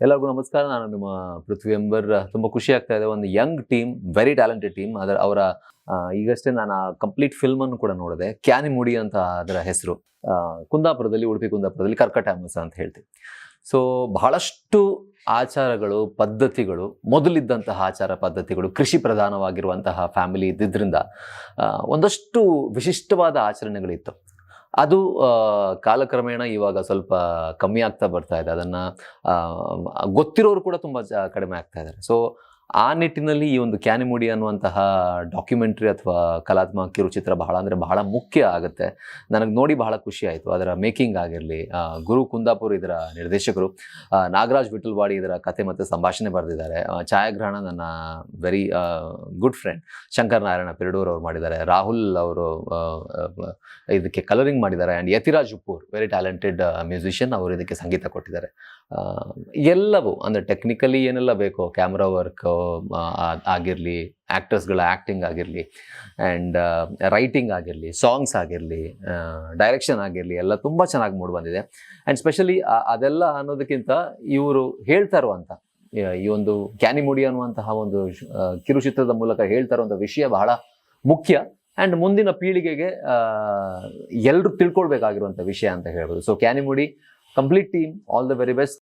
ಎಲ್ಲರಿಗೂ ನಮಸ್ಕಾರ. ನಾನು ನಿಮ್ಮ ಪೃಥ್ವಿ ಎಂಬರ್ ತುಂಬ ಖುಷಿ ಆಗ್ತಾ ಇದೆ. ಒಂದು young team very talented team ಅದರ, ಅವರ ಈಗಷ್ಟೇ ನಾನು ಕಂಪ್ಲೀಟ್ ಫಿಲ್ಮ್ ಅನ್ನು ಕೂಡ ನೋಡಿದೆ. ಕ್ಯಾನಿ ಕ್ಯಾನಿಮುಡಿ ಅಂತ ಅದರ ಹೆಸರು. ಕುಂದಾಪುರದಲ್ಲಿ, ಉಡುಪಿ ಕುಂದಾಪುರದಲ್ಲಿ ಕರ್ಕಟ ಅಂತ ಹೇಳ್ತೀವಿ. ಸೊ ಬಹಳಷ್ಟು ಆಚಾರಗಳು, ಪದ್ಧತಿಗಳು, ಮೊದಲಿದ್ದಂತಹ ಆಚಾರ ಪದ್ಧತಿಗಳು, ಕೃಷಿ ಪ್ರಧಾನವಾಗಿರುವಂತಹ ಫ್ಯಾಮಿಲಿ ಇದ್ದಿದ್ದರಿಂದ ಒಂದಷ್ಟು ವಿಶಿಷ್ಟವಾದ ಆಚರಣೆಗಳಿತ್ತು. ಅದು ಕಾಲಕ್ರಮೇಣ ಇವಾಗ ಸ್ವಲ್ಪ ಕಮ್ಮಿ ಆಗ್ತಾ ಬರ್ತಾ ಇದೆ. ಅದನ್ನು ಗೊತ್ತಿರೋರು ಕೂಡ ತುಂಬ ಜ, ಕಡಿಮೆ ಆಗ್ತಾ ಇದ್ದಾರೆ ಸೊ ಆ ನಿಟ್ಟಿನಲ್ಲಿ ಈ ಒಂದು ಕ್ಯಾನಿಮುಡಿ ಅನ್ನುವಂತಹ ಡಾಕ್ಯುಮೆಂಟ್ರಿ ಅಥವಾ ಕಲಾತ್ಮಕ ಕಿರುಚಿತ್ರ ಬಹಳ ಅಂದರೆ ಬಹಳ ಮುಖ್ಯ ಆಗುತ್ತೆ. ನನಗೆ ನೋಡಿ ಬಹಳ ಖುಷಿ ಆಯಿತು. ಅದರ ಮೇಕಿಂಗ್ ಆಗಿರಲಿ ಗುರು ಕುಂದಾಪುರ್ ಇದರ ನಿರ್ದೇಶಕರು ನಾಗರಾಜ್ ವಿಠಲ್ವಾಡಿ ಇದರ ಕತೆ ಮತ್ತು ಸಂಭಾಷಣೆ ಬರೆದಿದ್ದಾರೆ. ಛಾಯಾಗ್ರಹಣ ನನ್ನ very good friend Shankar Narayana Piradoor ಅವರು ಮಾಡಿದ್ದಾರೆ. ರಾಹುಲ್ ಅವರು ಇದಕ್ಕೆ ಕಲರಿಂಗ್ ಮಾಡಿದ್ದಾರೆ. And Yathiraj Uppoor very talented musician ಅವರು ಇದಕ್ಕೆ ಸಂಗೀತ ಕೊಟ್ಟಿದ್ದಾರೆ. ಎಲ್ಲವೂ ಅಂದರೆ ಟೆಕ್ನಿಕಲಿ ಏನೆಲ್ಲ ಬೇಕೋ ಕ್ಯಾಮ್ರಾ ವರ್ಕ್ ಆಗಿರಲಿ ಆ್ಯಕ್ಟರ್ಸ್ಗಳ ಆ್ಯಕ್ಟಿಂಗ್ ಆಗಿರಲಿ ಆ್ಯಂಡ್ ರೈಟಿಂಗ್ ಆಗಿರಲಿ ಸಾಂಗ್ಸ್ ಆಗಿರಲಿ ಡೈರೆಕ್ಷನ್ ಆಗಿರಲಿ, ಎಲ್ಲ ತುಂಬ ಚೆನ್ನಾಗಿ ಮೂಡ್ ಬಂದಿದೆ. ಆ್ಯಂಡ್ ಸ್ಪೆಷಲಿ ಅದೆಲ್ಲ ಅನ್ನೋದಕ್ಕಿಂತ ಇವರು ಹೇಳ್ತಾ ಅಂತ ಈ- ಒಂದು ಕ್ಯಾನಿಮುಡಿ ಅನ್ನುವಂತಹ ಒಂದು ಕಿರುಚಿತ್ರದ ಮೂಲಕ ಹೇಳ್ತಾ ಇರುವಂಥ ವಿಷಯ ಬಹಳ ಮುಖ್ಯ. ಆ್ಯಂಡ್ ಮುಂದಿನ ಪೀಳಿಗೆಗೆ ಎಲ್ಲರೂ ತಿಳ್ಕೊಳ್ಬೇಕಾಗಿರುವಂಥ ವಿಷಯ ಅಂತ ಹೇಳ್ಬೋದು. So ಕ್ಯಾನಿಮುಡಿ complete team all the very best